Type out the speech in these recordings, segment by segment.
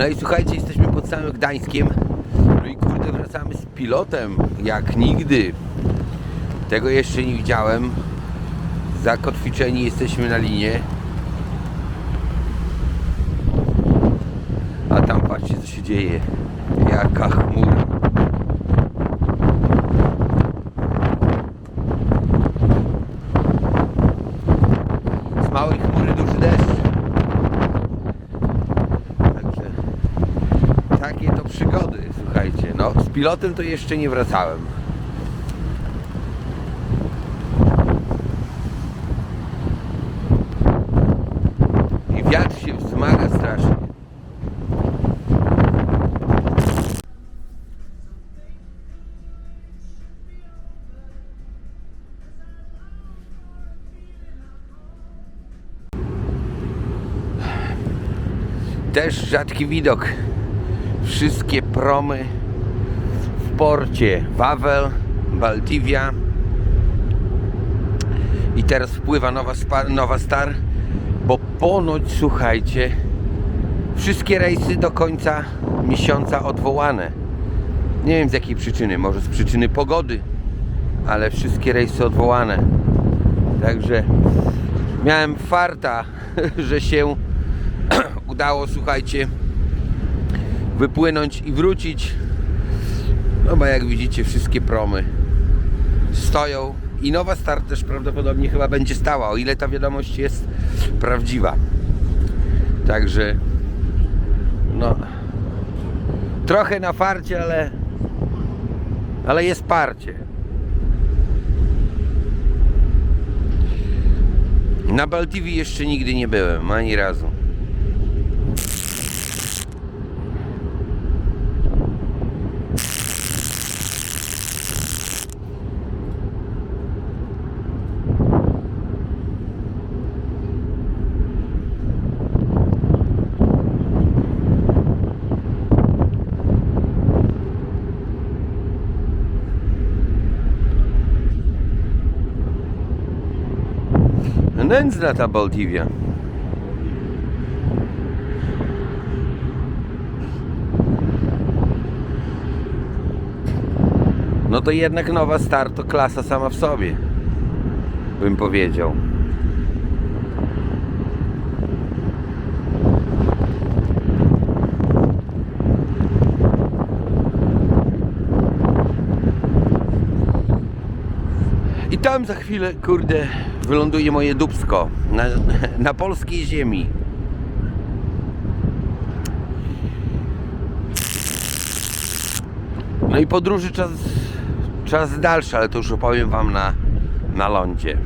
No i słuchajcie, jesteśmy pod samym Gdańskiem. No i kurde, wracamy z pilotem, jak nigdy. Tego jeszcze nie widziałem. Zakotwiczeni jesteśmy na linie. A tam patrzcie co się dzieje. Jaka chmura. Z małej chmury duży deszcz. Także takie to przygody, słuchajcie. No, z pilotem to jeszcze nie wracałem. I wiatr się wzmaga strasznie. Też rzadki widok. Wszystkie promy porcie Wawel, Baltivia. I teraz wpływa nowa, nowa Star, bo ponoć, słuchajcie, wszystkie rejsy do końca miesiąca odwołane. Nie wiem z jakiej przyczyny, może z przyczyny pogody, ale wszystkie rejsy odwołane. Także miałem farta, że się udało, słuchajcie, wypłynąć i wrócić. No bo jak widzicie, wszystkie promy stoją i nowa start też prawdopodobnie chyba będzie stała, o ile ta wiadomość jest prawdziwa. Także no trochę na farcie, ale ale jest parcie. Na Baltivi jeszcze nigdy nie byłem, ani razu. Nędzna ta Baltivia. No to jednak nowa Star to klasa sama w sobie. Bym powiedział. I tam za chwilę, kurde, wyląduje moje dubsko na, na polskiej ziemi. No i podróży czas, czas dalszy, ale to już opowiem Wam na, na lądzie.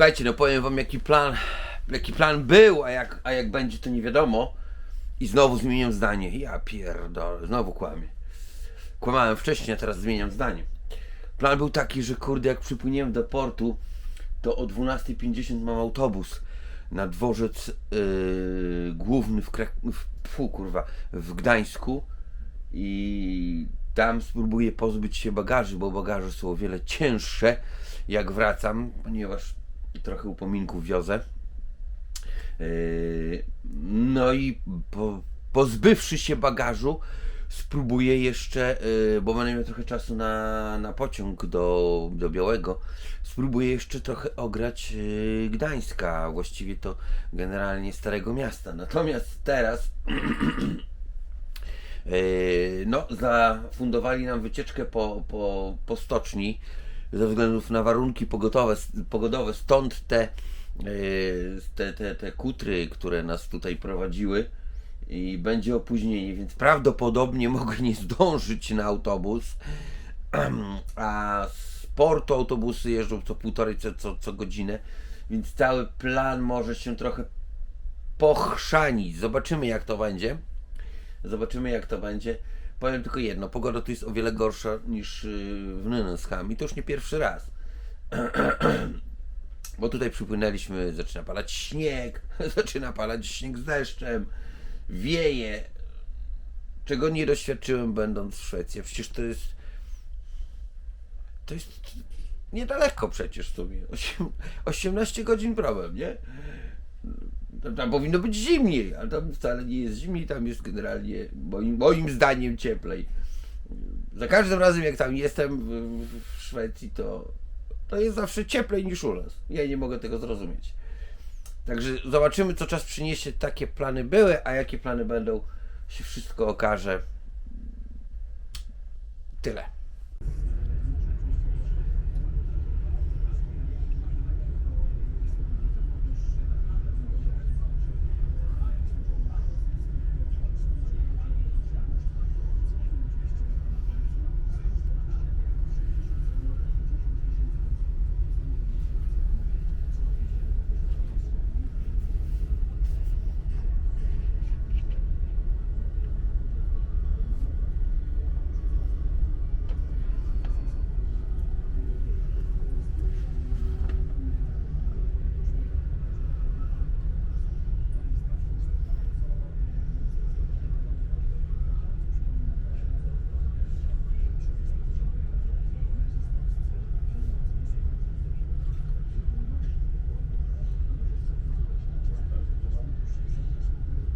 Słuchajcie, no powiem wam jaki plan, jaki plan był, a jak, a jak będzie to nie wiadomo. I znowu zmieniam zdanie. Ja pierdolę, znowu kłamię. Kłamałem wcześniej, a teraz zmieniam zdanie. Plan był taki, że kurde, jak przypłyniemy do portu, to o 12.50 mam autobus na dworzec yy, główny w, Krak- w, kurwa, w Gdańsku i tam spróbuję pozbyć się bagaży, bo bagaże są o wiele cięższe jak wracam, ponieważ trochę upominków wiozę. Yy, No i po, pozbywszy się bagażu, spróbuję jeszcze, yy, bo będę miał trochę czasu na, na pociąg do, do Białego, spróbuję jeszcze trochę ograć yy, Gdańska, właściwie to generalnie Starego Miasta. Natomiast teraz No, zafundowali nam wycieczkę po, po, po stoczni ze względów na warunki pogodowe, pogodowe. stąd te, yy, te, te, te kutry, które nas tutaj prowadziły i będzie opóźnienie, więc prawdopodobnie mogę nie zdążyć na autobus, a z portu autobusy jeżdżą co półtorej, co, co, co godzinę, więc cały plan może się trochę pochrzanić. Zobaczymy jak to będzie. Zobaczymy jak to będzie. Powiem tylko jedno, pogoda tu jest o wiele gorsza niż yy, w Nynenskam i to już nie pierwszy raz. Bo tutaj przypłynęliśmy, zaczyna padać śnieg, zaczyna padać śnieg z deszczem, wieje, czego nie doświadczyłem będąc w Szwecji. Przecież to jest to jest niedaleko przecież w sumie. Osiem- 18 godzin problem, nie? Tam, tam powinno być zimniej, ale tam wcale nie jest zimniej, tam jest generalnie moim, moim zdaniem cieplej. Za każdym razem jak tam jestem w, w Szwecji, to, to jest zawsze cieplej niż u nas. Ja nie mogę tego zrozumieć. Także zobaczymy, co czas przyniesie. Takie plany były, a jakie plany będą, się wszystko okaże. Tyle.